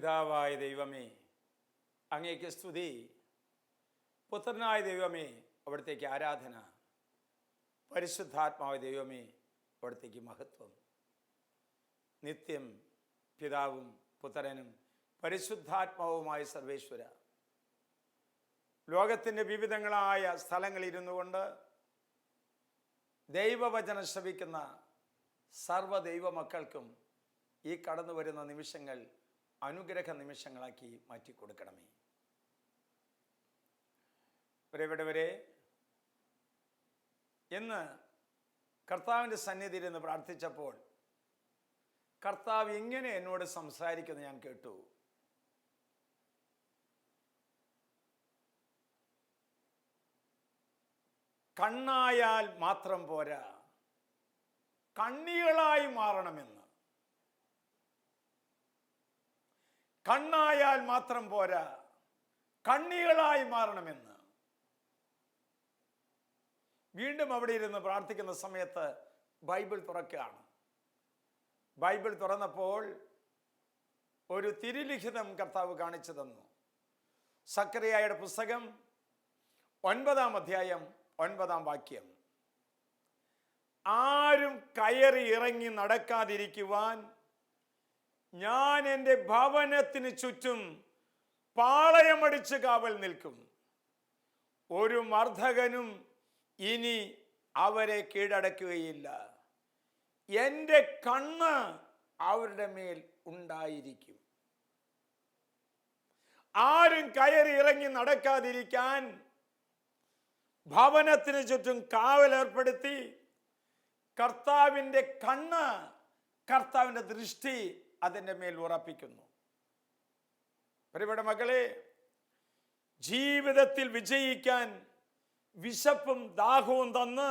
പിതാവായ ദൈവമേ അങ്ങേക്ക് സ്തുതി. പുത്രനായ ദൈവമേ അവിടത്തേക്ക് ആരാധന. പരിശുദ്ധാത്മാവ് ദൈവമേ അവിടത്തേക്ക് മഹത്വം. നിത്യം പിതാവും പുത്രനും പരിശുദ്ധാത്മാവുമായ സർവേശ്വര. ലോകത്തിന്റെ വിവിധങ്ങളായ സ്ഥലങ്ങളിരുന്നു കൊണ്ട് ദൈവവചനം ശ്രവിക്കുന്ന സർവദൈവ മക്കൾക്കും ഈ കടന്നു വരുന്ന നിമിഷങ്ങൾ അനുഗ്രഹ നിമിഷങ്ങളാക്കി മാറ്റിക്കൊടുക്കണമേ പ്രിയപ്പെട്ടവരെ എന്ന് കർത്താവിന്റെ സന്നിധിയിൽ നിന്ന് പ്രാർത്ഥിച്ചപ്പോൾ കർത്താവ് എങ്ങനെ എന്നോട് സംസാരിക്കുന്നത് ഞാൻ കേട്ടു. കണ്ണായാൽ മാത്രം പോരാ കണ്ണികളായി മാറണമെന്ന്. കണ്ണായാൽ മാത്രം പോരാ കണ്ണികളായി മാറണമെന്ന്. വീണ്ടും അവിടെ ഇരുന്ന് പ്രാർത്ഥിക്കുന്ന സമയത്ത് ബൈബിൾ തുറക്കുകയാണ്. ബൈബിൾ തുറന്നപ്പോൾ ഒരു തിരുലിഖിതം കർത്താവ് കാണിച്ചു തന്നു. സക്രിയായുടെ പുസ്തകം ഒൻപതാം അധ്യായം ഒൻപതാം വാക്യം. ആരും കയറി ഇറങ്ങി നടക്കാതിരിക്കുവാൻ ഞാൻ എന്റെ ഭവനത്തിന് ചുറ്റും പാളയമടിച്ച് കാവൽ നിൽക്കും. ഒരു മർദ്ദകനും ഇനി അവരെ കീഴടക്കുകയില്ല. എന്റെ കണ്ണ് അവരുടെ മേൽ ഉണ്ടായിരിക്കും. ആരും കയറി ഇറങ്ങി നടക്കാതിരിക്കാൻ ഭവനത്തിന് ചുറ്റും കാവൽ ഏർപ്പെടുത്തി കർത്താവിന്റെ കണ്ണ് കർത്താവിന്റെ ദൃഷ്ടി അതിന്റെ മേൽ ഉറപ്പിക്കുന്നു. പ്രിയപ്പെട്ട മകളെ ജീവിതത്തിൽ വിജയിക്കാൻ വിശപ്പും ദാഹവും തന്ന്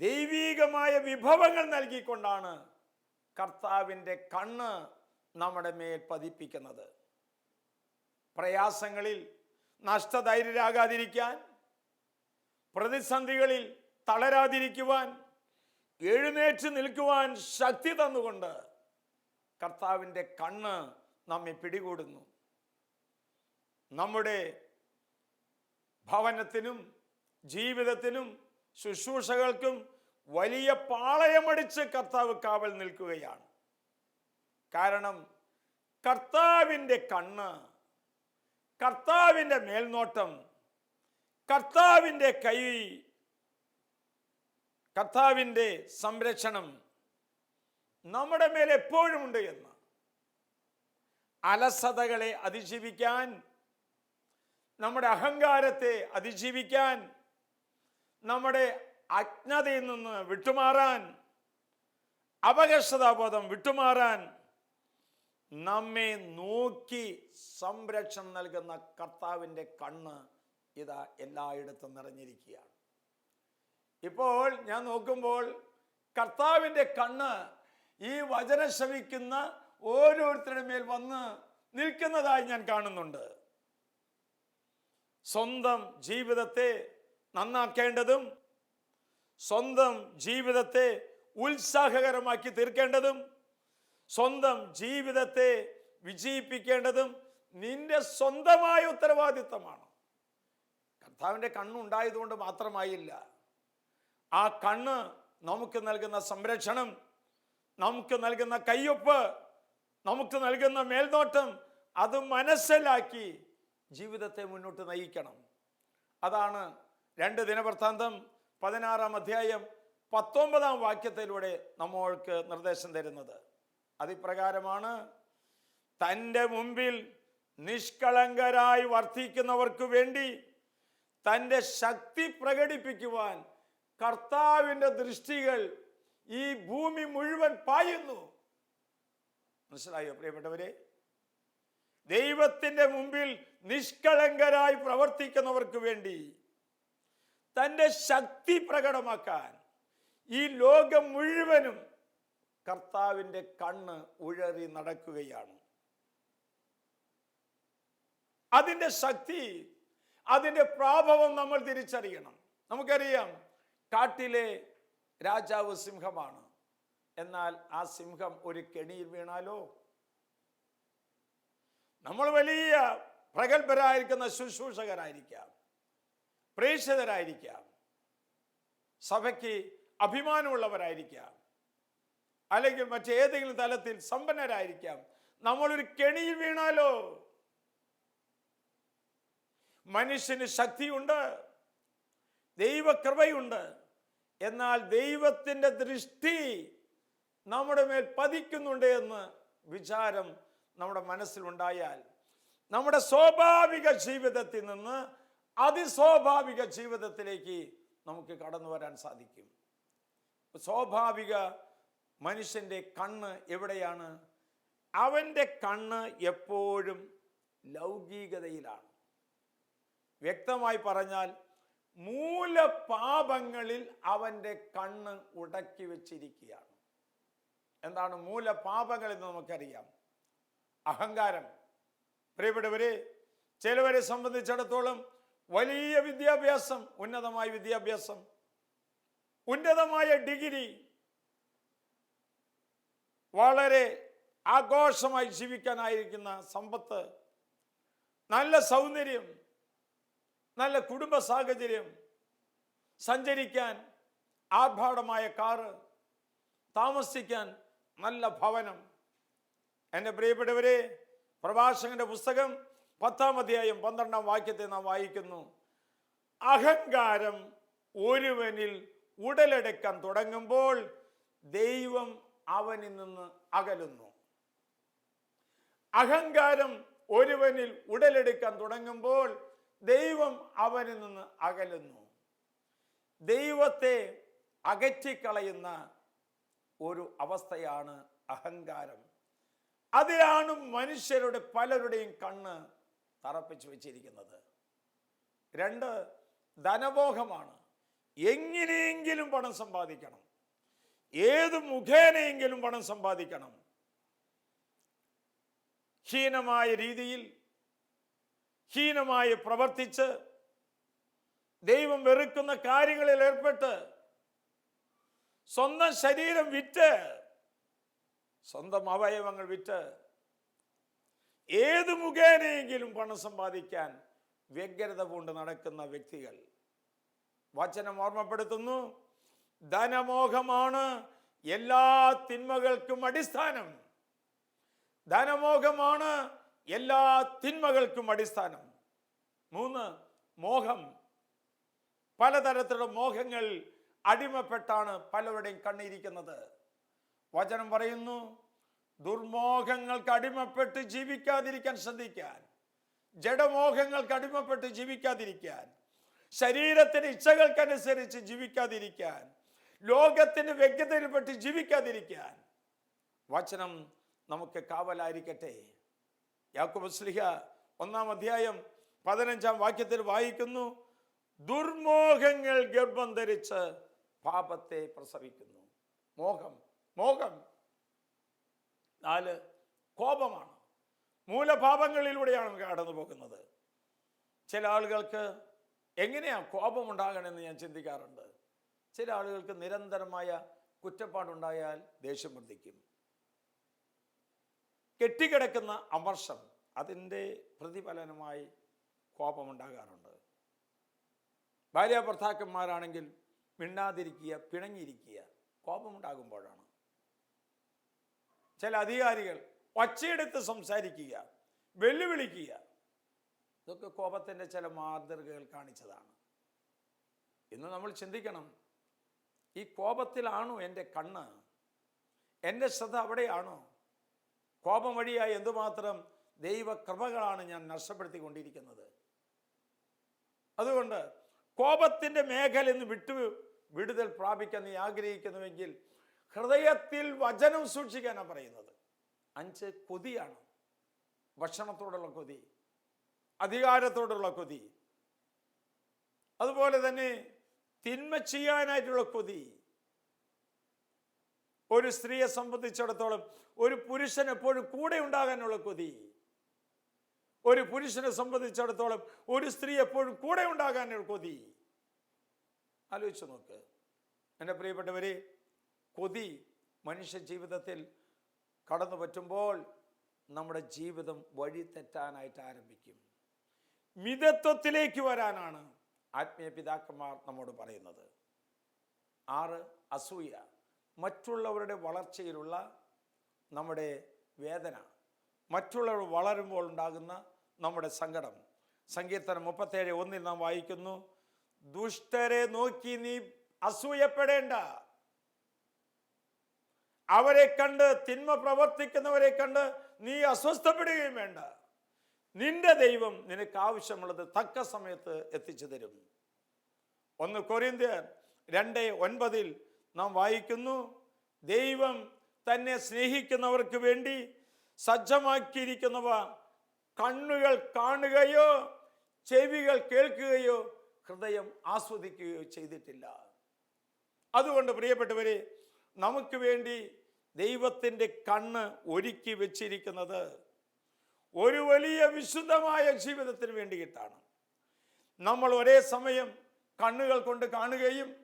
ദൈവീകമായ വിഭവങ്ങൾ നൽകിക്കൊണ്ടാണ് കർത്താവിന്റെ കണ്ണ് നമ്മുടെ മേൽ പതിപ്പിക്കുന്നത്. പ്രയാസങ്ങളിൽ നഷ്ടധൈര്യരാകാതിരിക്കാൻ പ്രതിസന്ധികളിൽ തളരാതിരിക്കുവാൻ എഴുന്നേറ്റ് നിൽക്കുവാൻ ശക്തി തന്നുകൊണ്ട് കർത്താവിന്റെ കണ്ണ് നമ്മെ പിടികൂടുന്നു. നമ്മുടെ ഭവനത്തിനും ജീവിതത്തിനും ശുശ്രൂഷകൾക്കും വലിയ പാളയമടിച്ച് കർത്താവ് കാവൽ നിൽക്കുകയാണ്. കാരണം കർത്താവിന്റെ കണ്ണ് കർത്താവിന്റെ മേൽനോട്ടം കർത്താവിന്റെ കൈ കർത്താവിന്റെ സംരക്ഷണം നമ്മുടെ മേൽ എപ്പോഴുമുണ്ട് എന്ന്. അലസതകളെ അതിജീവിക്കാൻ നമ്മുടെ അഹങ്കാരത്തെ അതിജീവിക്കാൻ നമ്മുടെ അജ്ഞതയിൽ നിന്ന് വിട്ടുമാറാൻ അപകർഷതാബോധം വിട്ടുമാറാൻ നമ്മെ നോക്കി സംരക്ഷണം നൽകുന്ന കർത്താവിന്റെ കണ്ണ് ഇതാ എല്ലായിടത്തും നിറഞ്ഞിരിക്കുകയാണ്. ഇപ്പോൾ ഞാൻ നോക്കുമ്പോൾ കർത്താവിന്റെ കണ്ണ് ഈ വചന ശ്രവിക്കുന്ന ഓരോരുത്തരുടെ മേൽ വന്ന് നിൽക്കുന്നതായി ഞാൻ കാണുന്നുണ്ട്. സ്വന്തം ജീവിതത്തെ നന്നാക്കേണ്ടതും സ്വന്തം ജീവിതത്തെ ഉത്സാഹകരമാക്കി തീർക്കേണ്ടതും സ്വന്തം ജീവിതത്തെ വിജയിപ്പിക്കേണ്ടതും നിന്റെ സ്വന്തമായ ഉത്തരവാദിത്തമാണ്. കർത്താവിന്റെ കണ്ണുണ്ടായതുകൊണ്ട് മാത്രമായില്ല. ആ കണ്ണ് നമുക്ക് നൽകുന്ന സംരക്ഷണം നമുക്ക് നൽകുന്ന കയ്യൊപ്പ് നമുക്ക് നൽകുന്ന മേൽനോട്ടം അത് മനസ്സിലാക്കി ജീവിതത്തെ മുന്നോട്ട് നയിക്കണം. അതാണ് രണ്ട് ദിനവൃത്താന്തം പതിനാറാം അധ്യായം പത്തൊമ്പതാം വാക്യത്തിലൂടെ നമ്മൾക്ക് നിർദ്ദേശം തരുന്നത്. അതിപ്രകാരമാണ് തന്റെ മുമ്പിൽ നിഷ്കളങ്കരായി വർദ്ധിക്കുന്നവർക്ക് വേണ്ടി തന്റെ ശക്തി പ്രകടിപ്പിക്കുവാൻ കർത്താവിന്റെ ദൃഷ്ടികൾ ഈ ഭൂമി മുഴുവൻ പായുന്നു. മനസ്സിലായോ പ്രിയപ്പെട്ടവരെ? ദൈവത്തിന്റെ മുമ്പിൽ നിഷ്കളങ്കരായി പ്രവർത്തിക്കുന്നവർക്ക് വേണ്ടി തന്റെ ശക്തി പ്രകടമാക്കാൻ ഈ ലോകം മുഴുവനും കർത്താവിന്റെ കണ്ണ് ഉഴറി നടക്കുകയാണ്. അതിന്റെ ശക്തി അതിന്റെ പ്രാഭവം നമ്മൾ തിരിച്ചറിയണം. നമുക്കറിയാം കാട്ടിലെ രാജാവ് സിംഹമാണ്. എന്നാൽ ആ സിംഹം ഒരു കെണിയിൽ വീണാലോ? നമ്മൾ വലിയ പ്രഗത്ഭരായിരിക്കുന്ന ശുശ്രൂഷകരായിരിക്കാം പ്രേക്ഷിതരായിരിക്കാം സഭയ്ക്ക് അഭിമാനമുള്ളവരായിരിക്കാം അല്ലെങ്കിൽ മറ്റേതെങ്കിലും തലത്തിൽ സമ്പന്നരായിരിക്കാം. നമ്മളൊരു കെണിയിൽ വീണാലോ? മനുഷ്യന് ശക്തിയുണ്ട് ദൈവകൃപയുണ്ട്. എന്നാൽ ദൈവത്തിന്റെ ദൃഷ്ടി നമ്മുടെ മേൽ പതിക്കുന്നുണ്ട് എന്ന് വിചാരം നമ്മുടെ മനസ്സിലുണ്ടായാൽ നമ്മുടെ സ്വാഭാവിക ജീവിതത്തിൽ നിന്ന് അതിസ്വാഭാവിക ജീവിതത്തിലേക്ക് നമുക്ക് കടന്നു വരാൻ സാധിക്കും. സ്വാഭാവിക മനുഷ്യന്റെ കണ്ണ് എവിടെയാണ്? അവന്റെ കണ്ണ് എപ്പോഴും ലൗകികതയിലാണ്. വ്യക്തമായി പറഞ്ഞാൽ മൂലപാപങ്ങളിൽ അവന്റെ കണ്ണ് ഉടക്കി വെച്ചിരിക്കുകയാണ്. എന്താണ് മൂലപാപങ്ങൾ എന്ന് നമുക്കറിയാം? അഹങ്കാരം. പ്രിയപ്പെട്ടവരെ ചിലവരെ സംബന്ധിച്ചിടത്തോളം വലിയ വിദ്യാഭ്യാസം ഉന്നതമായ വിദ്യാഭ്യാസം ഉന്നതമായ ഡിഗ്രി വളരെ ആഘോഷമായി ജീവിക്കാനായിരിക്കുന്ന സമ്പത്ത് നല്ല സൗന്ദര്യം നല്ല കുടുംബ സാഹചര്യം സഞ്ചരിക്കാൻ ആർഭാടമായ കാറ് താമസിക്കാൻ നല്ല ഭവനം. എന്റെ പ്രിയപ്പെട്ടവരെ പ്രഭാഷകന്റെ പുസ്തകം പത്താം അധ്യായം പന്ത്രണ്ടാം വാക്യത്തെ നാം വായിക്കുന്നു. അഹങ്കാരം ഒരുവനിൽ ഉടലെടുക്കാൻ തുടങ്ങുമ്പോൾ ദൈവം അവനിൽ നിന്ന് അകലുന്നു. അഹങ്കാരം ഒരുവനിൽ ഉടലെടുക്കാൻ തുടങ്ങുമ്പോൾ ദൈവം അവനിൽ നിന്ന് അകലുന്നു. ദൈവത്തെ അകറ്റിക്കളയുന്ന ഒരു അവസ്ഥയാണ് അഹങ്കാരം. അതിലാണ് മനുഷ്യരുടെ പലരുടെയും കണ്ണ് തറപ്പിച്ചു വെച്ചിരിക്കുന്നത്. രണ്ട് ധനമോഹമാണ് എങ്ങനെയെങ്കിലും പണം സമ്പാദിക്കണം. ഏത് മുഖേനയെങ്കിലും പണം സമ്പാദിക്കണം. ഹീനമായ രീതിയിൽ ഹീനമായി പ്രവർത്തിച്ച് ദൈവം വെറുക്കുന്ന കാര്യങ്ങളിൽ ഏർപ്പെട്ട് സ്വന്തം ശരീരം വിറ്റ് സ്വന്തം അവയവങ്ങൾ വിറ്റ് ഏത് മുഖേനയെങ്കിലും പണം സമ്പാദിക്കാൻ വ്യഗ്രത കൊണ്ട് നടക്കുന്ന വ്യക്തികൾ. വചനം ഓർമ്മപ്പെടുത്തുന്നു. ധനമോഹമാണ് എല്ലാ തിന്മകൾക്കും അടിസ്ഥാനം. ധനമോഹമാണ് എല്ലാ തിന്മകൾക്കും അടിസ്ഥാനം. മൂന്ന് മോഹം. പലതരത്തിലുള്ള മോഹങ്ങൾ അടിമപ്പെട്ടാണ് പലരുടെയും കണ്ണിരിക്കുന്നത്. വചനം പറയുന്നു ദുർമോഹങ്ങൾക്ക് അടിമപ്പെട്ട് ജീവിക്കാതിരിക്കാൻ ശ്രദ്ധിക്കാൻ. ജഡമോഹങ്ങൾക്ക് അടിമപ്പെട്ട് ജീവിക്കാതിരിക്കാൻ. ശരീരത്തിന് ഇച്ഛകൾക്കനുസരിച്ച് ജീവിക്കാതിരിക്കാൻ. ലോകത്തിന് വ്യക്തതയിൽപ്പെട്ട് ജീവിക്കാതിരിക്കാൻ. വചനം നമുക്ക് കാവലായിരിക്കട്ടെ. യാക്കോബ് സ്ലിഹ ഒന്നാം അധ്യായം പതിനഞ്ചാം വാക്യത്തിൽ വായിക്കുന്നു ദുർമോഹങ്ങൾ ഗർഭം ധരിച്ച് പാപത്തെ പ്രസവിക്കുന്നു. മോഹം മോഹം. നാല് കോപമാണ്. മൂലപാപങ്ങളിലൂടെയാണ് കടന്നു പോകുന്നത് ചില ആളുകൾക്ക് എങ്ങനെയാ കോപം ഉണ്ടാകണമെന്ന് ഞാൻ ചിന്തിക്കാറുണ്ട്. ചില ആളുകൾക്ക് നിരന്തരമായ കുറ്റപ്പാടുണ്ടായാൽ ദേഷ്യം വർദ്ധിക്കും. കെട്ടിക്കിടക്കുന്ന അമർഷം അതിന്റെ പ്രതിഫലനമായി കോപമുണ്ടാകാറുണ്ട്. ഭാര്യ ഭർത്താക്കന്മാരാണെങ്കിൽ മിണ്ടാതിരിക്കുക പിണങ്ങിയിരിക്കുക കോപമുണ്ടാകുമ്പോഴാണ്. ചില അധികാരികൾ ഒച്ചയെടുത്ത് സംസാരിക്കുക വെല്ലുവിളിക്കുക. ഇതൊക്കെ കോപത്തിന്റെ ചില മാതൃകകൾ കാണിച്ചതാണ്. ഇന്ന് നമ്മൾ ചിന്തിക്കണം ഈ കോപത്തിലാണോ എന്റെ കണ്ണ്? എന്റെ ശ്രദ്ധ അവിടെയാണോ? കോപം വഴിയായി എന്തുമാത്രം ദൈവകൃപകളാണ് ഞാൻ നഷ്ടപ്പെടുത്തിക്കൊണ്ടിരിക്കുന്നത്. അതുകൊണ്ട് കോപത്തിന്റെ മേഖല നിന്ന് വിട്ടു വിടുതൽ പ്രാപിക്കാൻ നീ ആഗ്രഹിക്കുന്നുവെങ്കിൽ ഹൃദയത്തിൽ വചനം സൂക്ഷിക്കാനാണ് പറയുന്നത്. അഞ്ച് കൊതിയാണ്. ഭക്ഷണത്തോടുള്ള കൊതി അധികാരത്തോടുള്ള കൊതി അതുപോലെ തന്നെ തിന്മ ചെയ്യാനായിട്ടുള്ള കൊതി ഒരു സ്ത്രീയെ സംബന്ധിച്ചിടത്തോളം ഒരു പുരുഷൻ എപ്പോഴും കൂടെ ഉണ്ടാകാനുള്ള കൊതി. ഒരു പുരുഷനെ സംബന്ധിച്ചിടത്തോളം ഒരു സ്ത്രീ എപ്പോഴും കൂടെ ഉണ്ടാകാനുള്ള കൊതി. ആലോചിച്ച് നോക്ക്. എന്റെ പ്രിയപ്പെട്ടവരെ കൊതി മനുഷ്യ ജീവിതത്തിൽ കടന്നു പറ്റുമ്പോൾ നമ്മുടെ ജീവിതം വഴി തെറ്റാനായിട്ട് ആരംഭിക്കും. മിതത്വത്തിലേക്ക് വരാനാണ് ആത്മീയ പിതാക്കന്മാർ നമ്മോട് പറയുന്നത്. ആറ് അസൂയ. മറ്റുള്ളവരുടെ വളർച്ചയിലുള്ള നമ്മുടെ വേദന. മറ്റുള്ളവർ വളരുമ്പോൾ ഉണ്ടാകുന്ന നമ്മുടെ സങ്കടം. സങ്കീർത്തനം മുപ്പത്തേഴ് ഒന്നിൽ നാം വായിക്കുന്നു ദുഷ്ടരെ നോക്കി നീ അസൂയപ്പെടേണ്ട. അവരെ കണ്ട് തിന്മ പ്രവർത്തിക്കുന്നവരെ കണ്ട് നീ അസ്വസ്ഥപ്പെടുകയും വേണ്ട. നിന്റെ ദൈവം നിനക്ക് ആവശ്യമുള്ളത് തക്ക സമയത്ത് എത്തിച്ചു തരും. ഒന്ന് കൊരിന്ത്യർ രണ്ട് ഒൻപതിൽ നാം വായിക്കുന്നു. ദൈവം തന്നെ സ്നേഹിക്കുന്നവർക്ക് വേണ്ടി സജ്ജമാക്കിയിരിക്കുന്നവ കണ്ണുകൾ കാണുകയോ ചെവികൾ കേൾക്കുകയോ ഹൃദയം ആസ്വദിക്കുകയോ ചെയ്തിട്ടില്ല. അതുകൊണ്ട് പ്രിയപ്പെട്ടവരെ നമുക്ക് വേണ്ടി ദൈവത്തിന്റെ കണ്ണ് ഒരുക്കി വെച്ചിരിക്കുന്നത് ഒരു വലിയ വിശുദ്ധമായ ജീവിതത്തിന് വേണ്ടിയിട്ടാണ്. നമ്മൾ ഒരേ സമയം കണ്ണുകൾ കൊണ്ട് കാണുകയും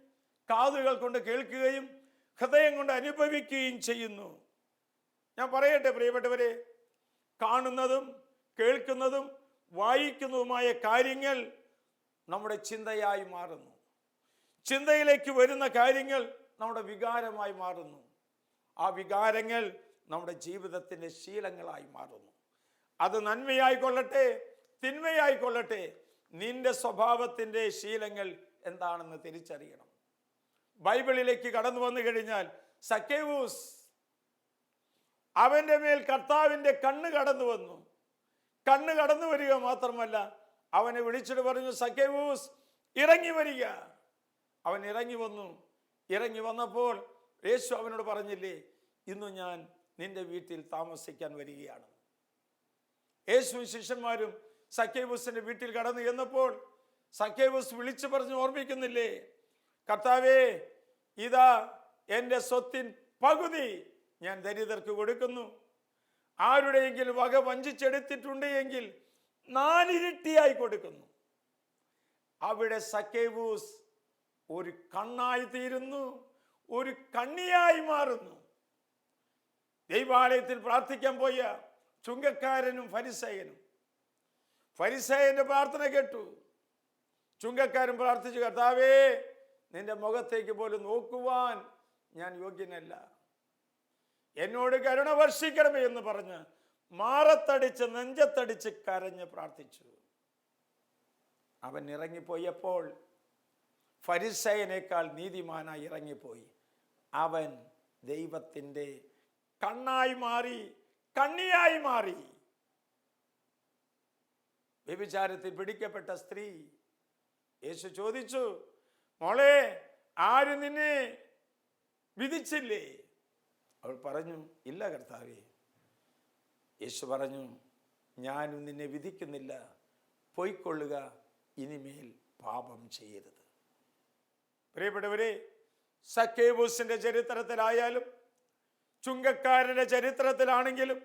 കാതുകൾ കൊണ്ട് കേൾക്കുകയും ഹൃദയം കൊണ്ട് അനുഭവിക്കുകയും ചെയ്യുന്നു. ഞാൻ പറയട്ടെ പ്രിയപ്പെട്ടവരെ കാണുന്നതും കേൾക്കുന്നതും വായിക്കുന്നതുമായ കാര്യങ്ങൾ നമ്മുടെ ചിന്തയായി മാറുന്നു. ചിന്തയിലേക്ക് വരുന്ന കാര്യങ്ങൾ നമ്മുടെ വികാരമായി മാറുന്നു. ആ വികാരങ്ങൾ നമ്മുടെ ജീവിതത്തിന്റെ ശീലങ്ങളായി മാറുന്നു. അത് നന്മയായിക്കൊള്ളട്ടെ തിന്മയായിക്കൊള്ളട്ടെ നിന്റെ സ്വഭാവത്തിന്റെ ശീലങ്ങൾ എന്താണെന്ന് തിരിച്ചറിയണം. ബൈബിളിലേക്ക് കടന്നു വന്നു കഴിഞ്ഞാൽ സക്കേവൂസ് അവന്റെ മേൽ കർത്താവിന്റെ കണ്ണ് കടന്നു വന്നു. കണ്ണ് കടന്നു വരിക മാത്രമല്ല അവനെ വിളിച്ചിട്ട് പറഞ്ഞു സക്കേവൂസ് ഇറങ്ങി വരിക. അവൻ ഇറങ്ങി വന്നു. ഇറങ്ങി വന്നപ്പോൾ യേശു അവനോട് പറഞ്ഞില്ലേ ഇന്ന് ഞാൻ നിന്റെ വീട്ടിൽ താമസിക്കാൻ വരികയാണ്. യേശു ശിഷ്യന്മാരും സക്കേബൂസിന്റെ വീട്ടിൽ കടന്നു ചെന്നപ്പോൾ സക്കേബൂസ് വിളിച്ചു പറഞ്ഞ് ഓർമ്മിക്കുന്നില്ലേ? കർത്താവേ ഇതാ എന്റെ സ്വത്തിൻ പകുതി ഞാൻ ദരിദ്രർക്ക് കൊടുക്കുന്നു. ആരുടെയെങ്കിലും വക വഞ്ചിച്ചെടുത്തിട്ടുണ്ട് എങ്കിൽ നാലിരട്ടിയായി കൊടുക്കുന്നു. അവിടെ സക്കേവൂസ് ഒരു കണ്ണായി തീരുന്നു ഒരു കണ്ണിയായി മാറുന്നു. ദൈവാലയത്തിൽ പ്രാർത്ഥിക്കാൻ പോയ ചുങ്കക്കാരനും ഫരിസയനും. ഫരിസയന്റെ പ്രാർത്ഥന കേട്ടു. ചുങ്കക്കാരൻ പ്രാർത്ഥിച്ചു കർത്താവേ നിന്റെ മുഖത്തേക്ക് പോലും നോക്കുവാൻ ഞാൻ യോഗ്യനല്ല. എന്നോട് കരുണ വർഷിക്കണമേ എന്ന് പറഞ്ഞ് മാറത്തടിച്ച് നെഞ്ചത്തടിച്ച് കരഞ്ഞ് പ്രാർത്ഥിച്ചു. അവൻ ഇറങ്ങിപ്പോയപ്പോൾ ഫരിസയനേക്കാൾ നീതിമാനായി ഇറങ്ങിപ്പോയി. അവൻ ദൈവത്തിന്റെ കണ്ണായി മാറി കണ്ണിയായി മാറി. വ്യഭിചാരത്തിൽ പിടിക്കപ്പെട്ട സ്ത്രീ യേശു ചോദിച്ചു മോളെ ആര് നിന്നെ വിധിച്ചില്ലേ? അവൾ പറഞ്ഞു ഇല്ല കർത്താവേ. യേശു പറഞ്ഞു ഞാനും നിന്നെ വിധിക്കുന്നില്ല. പൊയ്ക്കൊള്ളുക ഇനിമേൽ പാപം ചെയ്യരുത്. പ്രിയപ്പെട്ടവരെ സക്കേബൂസിന്റെ ചരിത്രത്തിലായാലും ചുങ്കക്കാരന്റെ ചരിത്രത്തിലാണെങ്കിലും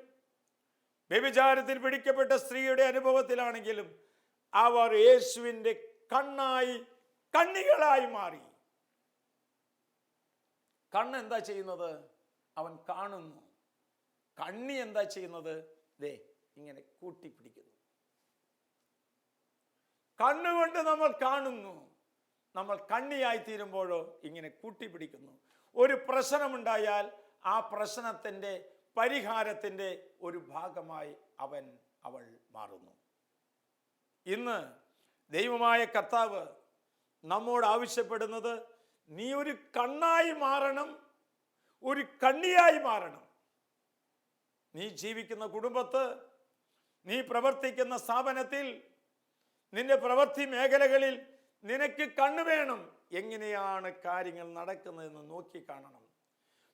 വ്യഭിചാരത്തിൽ പിടിക്കപ്പെട്ട സ്ത്രീയുടെ അനുഭവത്തിലാണെങ്കിലും അവർ യേശുവിന്റെ കണ്ണായി കണ്ണികളായി മാറി. കണ്ണ് എന്താ ചെയ്യുന്നത്? അവൻ കാണുന്നു. കണ്ണി എന്താ ചെയ്യുന്നത്? ദേ ഇങ്ങനെ കൂട്ടിപ്പിടിക്കുന്നു. കണ്ണുകൊണ്ട് നമ്മൾ കാണുന്നു. നമ്മൾ കണ്ണിയായി തീരുമ്പോഴോ ഇങ്ങനെ കൂട്ടിപ്പിടിക്കുന്നു. ഒരു പ്രശ്നമുണ്ടായാൽ ആ പ്രശ്നത്തിന്റെ പരിഹാരത്തിന്റെ ഒരു ഭാഗമായി അവൻ അവൾ മാറുന്നു. ഇന്ന് ദൈവമായ കർത്താവ് നമ്മോട് ആവശ്യപ്പെടുന്നത് നീ ഒരു കണ്ണായി മാറണം ഒരു കണ്ണിയായി മാറണം. നീ ജീവിക്കുന്ന കുടുംബത്ത് നീ പ്രവർത്തിക്കുന്ന സ്ഥാപനത്തിൽ നിന്റെ പ്രവൃത്തി മേഖലകളിൽ നിനക്ക് കണ്ണു വേണം. എങ്ങനെയാണ് കാര്യങ്ങൾ നടക്കുന്നതെന്ന് നോക്കി കാണണം.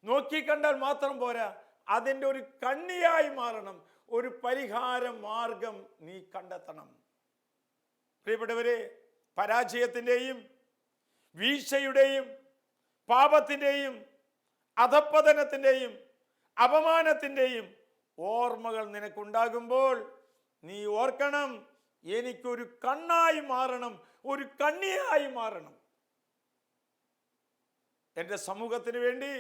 നോക്കി കണ്ടാൽ മാത്രം പോരാ അതിന്റെ ഒരു കണ്ണിയായി മാറണം. ഒരു പരിഹാര മാർഗം നീ കണ്ടെത്തണം. പ്രിയപ്പെട്ടവരെ പരാജയത്തിന്റെയും വീഴ്ചയുടെയും പാപത്തിന്റെയും അധപ്പതനത്തിന്റെയും അപമാനത്തിന്റെയും ഓർമ്മകൾ നിനക്കുണ്ടാകുമ്പോൾ നീ ഓർക്കണം എനിക്കൊരു കണ്ണായി മാറണം ഒരു കണ്ണിയായി മാറണം. എന്റെ സമൂഹത്തിന് വേണ്ടി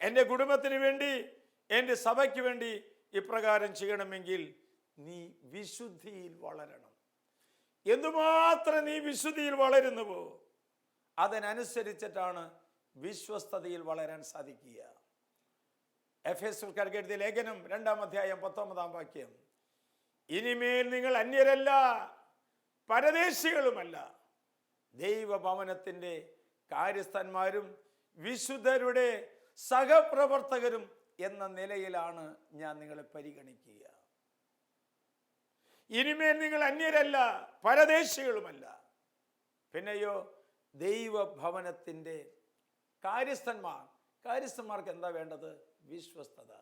എന്റെ കുടുംബത്തിന് വേണ്ടി എന്റെ സഭയ്ക്ക് വേണ്ടി ഇപ്രകാരം ചെയ്യണമെങ്കിൽ നീ വിശുദ്ധിയിൽ വളരണം. എന്തുമാത്രം നീ വിശുദ്ധിയിൽ വളരുന്നുവോ? അതിനനുസരിച്ചിട്ടാണ് വിശ്വസ്തതയിൽ വളരാൻ സാധിക്കുക. എഫ് എസ് എഴുതിയ ലേഖനം രണ്ടാം അധ്യായം പത്തൊമ്പതാം വാക്യം. ഇനിമേൽ നിങ്ങൾ അന്യരല്ല പരദേശികളുമല്ല. ദൈവഭവനത്തിന്റെ കാര്യസ്ഥന്മാരും വിശുദ്ധരുടെ സഹപ്രവർത്തകരും എന്ന നിലയിലാണ് ഞാൻ നിങ്ങളെ പരിഗണിക്കുക. ഇനിമേൽ നിങ്ങൾ അന്യരല്ല പരദേശികളുമല്ല. പിന്നെയോ ദൈവഭവനത്തിന്റെ കാര്യസ്ഥന്മാർ. കാര്യസ്ഥന്മാർക്ക് എന്താ വേണ്ടത്? വിശ്വസ്തത.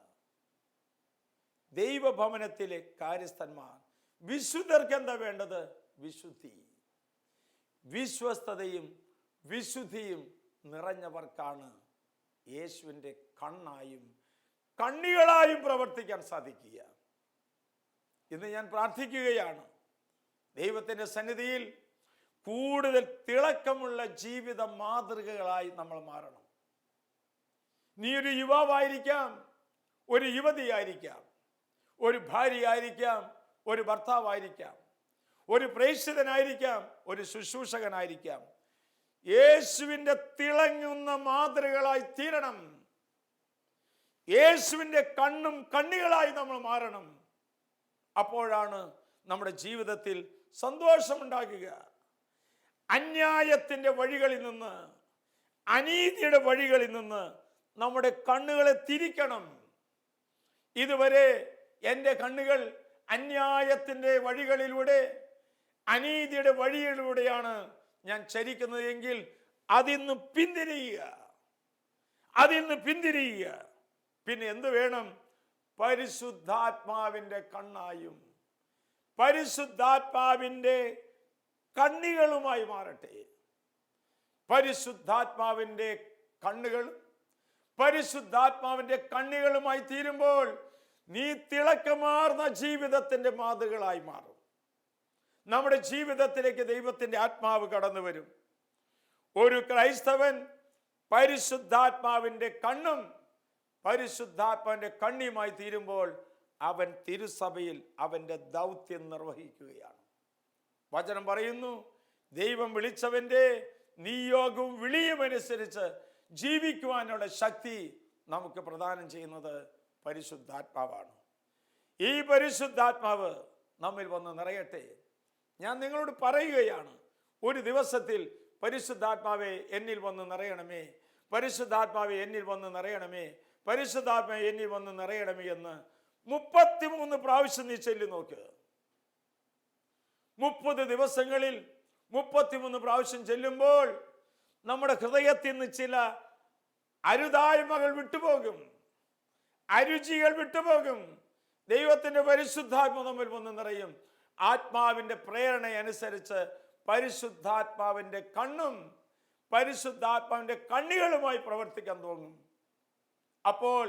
ദൈവഭവനത്തിലെ കാര്യസ്ഥന്മാർ. വിശുദ്ധർക്ക് എന്താ വേണ്ടത്? വിശുദ്ധി. വിശ്വസ്തതയും വിശുദ്ധിയും നിറഞ്ഞവർക്കാണ് യേശുവിന്റെ കണ്ണായും കണ്ണികളായും പ്രവർത്തിക്കാൻ സാധിക്കുക. ഇന്ന് ഞാൻ പ്രാർത്ഥിക്കുകയാണ്. ദൈവത്തിന്റെ സന്നിധിയിൽ കൂടുതൽ തിളക്കമുള്ള ജീവിത മാതൃകകളായി നമ്മൾ മാറണം. നീ ഒരു യുവാവായിരിക്കാം ഒരു യുവതിയായിരിക്കാം ഒരു ഭാര്യയായിരിക്കാം ഒരു ഭർത്താവായിരിക്കാം ഒരു പ്രേക്ഷിതനായിരിക്കാം ഒരു ശുശ്രൂഷകനായിരിക്കാം. യേശുവിന്റെ തിളങ്ങുന്ന മാതൃകളായി തീരണം. യേശുവിന്റെ കണ്ണും കണ്ണികളായി നമ്മൾ മാറണം. അപ്പോഴാണ് നമ്മുടെ ജീവിതത്തിൽ സന്തോഷമുണ്ടാകുക. അന്യായത്തിന്റെ വഴികളിൽ നിന്ന് അനീതിയുടെ വഴികളിൽ നിന്ന് നമ്മുടെ കണ്ണുകളെ തിരിക്കണം. ഇതുവരെ എന്റെ കണ്ണുകൾ അന്യായത്തിന്റെ വഴികളിലൂടെ അനീതിയുടെ വഴിയിലൂടെയാണ് ഞാൻ ചരിക്കുന്നത് എങ്കിൽ അതിന്ന് പിന്തിരിയുക. അതിന്ന് പിന്തിരിയുക. പിന്നെ എന്ത് വേണം? പരിശുദ്ധാത്മാവിന്റെ കണ്ണായും പരിശുദ്ധാത്മാവിന്റെ കണ്ണികളുമായി മാറട്ടെ. പരിശുദ്ധാത്മാവിന്റെ കണ്ണുകൾ പരിശുദ്ധാത്മാവിന്റെ കണ്ണികളുമായി തീരുമ്പോൾ നീ തിളക്കമാർന്ന ജീവിതത്തിന്റെ മാതൃകളായി മാറും. നമ്മുടെ ജീവിതത്തിലേക്ക് ദൈവത്തിന്റെ ആത്മാവ് കടന്നു വരും. ഒരു ക്രൈസ്തവൻ പരിശുദ്ധാത്മാവിന്റെ കണ്ണും പരിശുദ്ധാത്മാവിന്റെ കണ്ണിയുമായി തീരുമ്പോൾ അവൻ തിരുസഭയിൽ അവന്റെ ദൗത്യം നിർവഹിക്കുകയാണ്. വചനം പറയുന്നു ദൈവം വിളിച്ചവന്റെ നിയോഗവും വിളിയുമനുസരിച്ച് ജീവിക്കുവാനുള്ള ശക്തി നമുക്ക് പ്രദാനം ചെയ്യുന്നത് പരിശുദ്ധാത്മാവാണ്. ഈ പരിശുദ്ധാത്മാവ് നമ്മിൽ വന്ന് നിറയട്ടെ. ഞാൻ നിങ്ങളോട് പറയുകയാണ് ഒരു ദിവസത്തിൽ പരിശുദ്ധാത്മാവെ എന്നിൽ വന്ന് നിറയണമേ പരിശുദ്ധാത്മാവെ എന്നിൽ വന്ന് നിറയണമേ പരിശുദ്ധാത്മാവെ എന്നിൽ വന്ന് നിറയണമേ എന്ന് മുപ്പത്തിമൂന്ന് പ്രാവശ്യം നീ ചൊല്ലി നോക്ക്. മുപ്പത് ദിവസങ്ങളിൽ മുപ്പത്തിമൂന്ന് പ്രാവശ്യം ചെല്ലുമ്പോൾ നമ്മുടെ ഹൃദയത്തിൽ നിന്ന് ചില അരുതായ്മകൾ വിട്ടുപോകും. അരുചികൾ വിട്ടുപോകും. ദൈവത്തിന്റെ പരിശുദ്ധാത്മ തമ്മിൽ വന്ന് നിറയും. ആത്മാവിന്റെ പ്രേരണയനുസരിച്ച് പരിശുദ്ധാത്മാവിന്റെ കണ്ണും പരിശുദ്ധാത്മാവിന്റെ കണ്ണികളുമായി പ്രവർത്തിക്കാൻ തോന്നും. അപ്പോൾ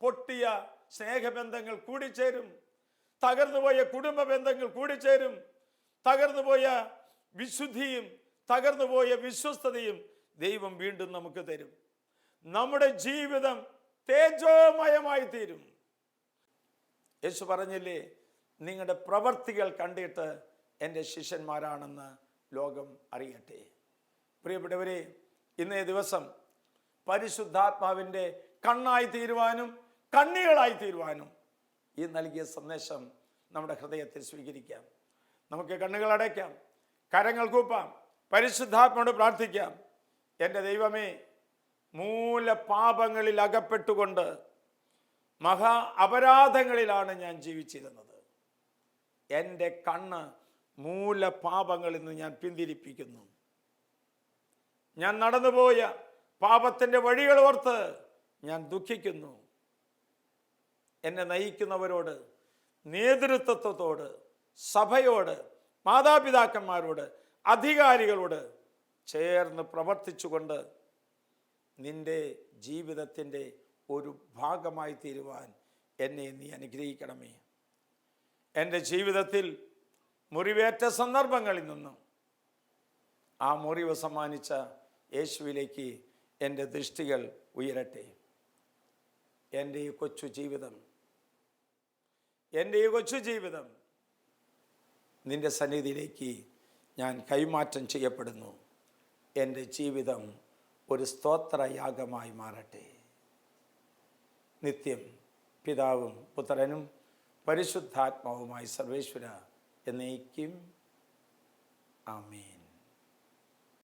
പൊട്ടിയ സ്നേഹബന്ധങ്ങൾ കൂടിച്ചേരും. തകർന്നുപോയ കുടുംബ ബന്ധങ്ങൾ കൂടിച്ചേരും. തകർന്നുപോയ വിശുദ്ധിയും തകർന്നുപോയ വിശ്വസ്തതയും ദൈവം വീണ്ടും നമുക്ക് തരും. നമ്മുടെ ജീവിതം തേജോമയമായി തീരും. യേശു പറഞ്ഞില്ലേ നിങ്ങളുടെ പ്രവർത്തികൾ കണ്ടിട്ട് എന്റെ ശിഷ്യന്മാരാണെന്ന് ലോകം അറിയട്ടെ. പ്രിയപ്പെട്ടവരെ ഇന്നേ ദിവസം പരിശുദ്ധാത്മാവിന്റെ കണ്ണായി തീരുവാനും കണ്ണികളായി തീരുവാനും ഈ നൽകിയ സന്ദേശം നമ്മുടെ ഹൃദയത്തിൽ സ്വീകരിക്കാം. നമുക്ക് കണ്ണുകൾ അടയ്ക്കാം. കരങ്ങൾ കൂപ്പാം. പരിശുദ്ധാത്മയോട് പ്രാർത്ഥിക്കാം. എന്റെ ദൈവമേ മൂല പാപങ്ങളിൽ അകപ്പെട്ടുകൊണ്ട് മഹാ അപരാധങ്ങളിലാണ് ഞാൻ ജീവിച്ചിരുന്നത്. എന്റെ കണ്ണ് മൂല പാപങ്ങളിൽ നിന്ന് ഞാൻ പിന്തിരിപ്പിക്കുന്നു. ഞാൻ നടന്നുപോയ പാപത്തിന്റെ വഴികൾ ഓർത്ത് ഞാൻ ദുഃഖിക്കുന്നു. എന്നെ നയിക്കുന്നവരോട് നേതൃത്വത്തോട് സഭയോട് മാതാപിതാക്കന്മാരോട് അധികാരികളോട് ചേർന്ന് പ്രവർത്തിച്ചുകൊണ്ട് നിന്റെ ജീവിതത്തിന്റെ ഒരു ഭാഗമായി തീരുവാൻ എന്നെ നീ അനുഗ്രഹിക്കണമേ. എന്റെ ജീവിതത്തിൽ മുറിവേറ്റ സന്ദർഭങ്ങളിൽ നിന്നും ആ മുറിവ് സമ്മാനിച്ച യേശുവിലേക്ക് എന്റെ ദൃഷ്ടികൾ ഉയരട്ടെ. എന്റെ ഈ കൊച്ചു ജീവിതം. എന്റെ ഈ കൊച്ചു ജീവിതം നിന്റെ സന്നിധിയിലേക്ക് ഞാൻ കൈമാറ്റം ചെയ്യപ്പെടുന്നു. എന്റെ ജീവിതം ഒരു സ്തോത്രയാഗമായി മാറട്ടെ. നിത്യം പിതാവും പുത്രനും പരിശുദ്ധാത്മാവുമായി സർവേശ്വര എന്നേക്കും. ആമേ